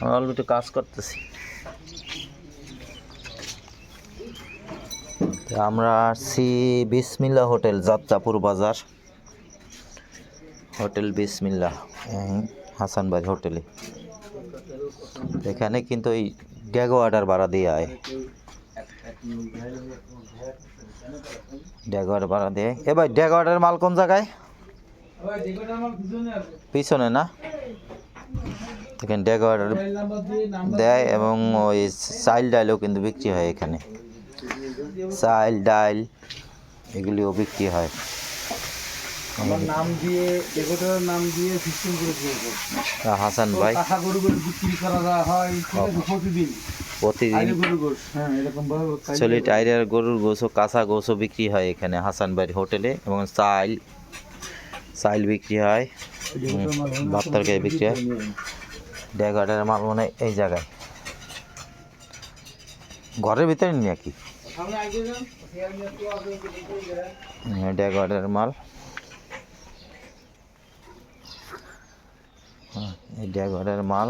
আমি অল্প একটু কাজ করতেছি। আমরা আসছি বিসমিল্লা হোটেল, যাত্রাপুর বাজার। হোটেল বিসমিল্লা হাসানবাড়ি হোটেলে। এখানে কিন্তু এই ড্যাগো অর্ডার ভাড়া দিয়ে আয়। ড্যাগো অর্ডার ভাড়া দিয়ে এ ভাই, ড্যাগো অর্ডার মাল কোন জায়গায়? পিছনে না? এখানে অর্ডার দেয় এবং ওই চাইল ডাইলও কিন্তু বিক্রি হয় এখানে। চাইল ডাইল এগুলিও বিক্রি হয়। আমার নাম দিয়ে এগোটার নাম দিয়ে সিস্টেম করে হাসান ভাই। কাঁচা গরু গরু বিক্রি করা হয় প্রতিদিন। প্রতিদিন। আইরে গরু গোস হ্যাঁ এরকম ভাবে খাই- চলি টাইরের গরুর গোসও কাঁচা গোসও বিক্রি হয় এখানে হাসান বাড়ি হোটেলে এবং চাইল চাইল বিক্রি হয়। হয় ভাত তরকারি বিক্রি হয়। ড্যাগার্ডের মাল মনে এই জায়গায়। ঘরের ভিতরে নাকি? নিয়ে তো আগে ড্যাগার্ডের মাল। হ্যাঁ, এই ড্যাগার্ডের মাল।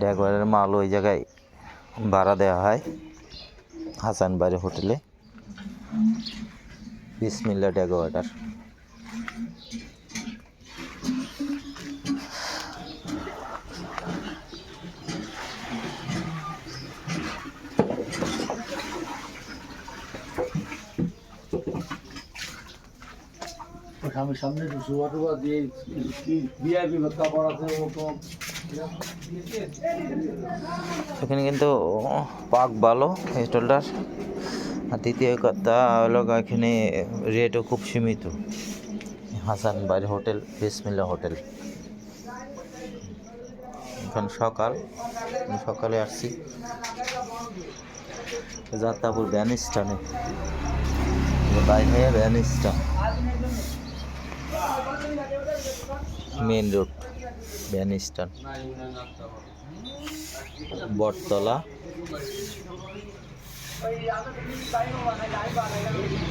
ড্যাগার্ডের মাল ওই জায়গায় ভাড়া দেওয়া হয়। হাসান বাড়ি হোটেলে। বিসমিল্লা ড্যাগো অর্ডার। সামনে সামনে শোয়া দিয়ে ভিআইপি এখানে কিন্তু পাক ভালো স্টলটার। আর দ্বিতীয় কথা হলো এখানে রেটও খুব সীমিত। হাসান বাড়ি হোটেল বিসমিল্লা হোটেল। এখন সকাল সকালে আসছি। যাত্রাপুর ভ্যান স্ট্যান্ডে। বাইরে হয়ে van stand. Main road van stand. Battala. พยายามจะไปที่ไซส์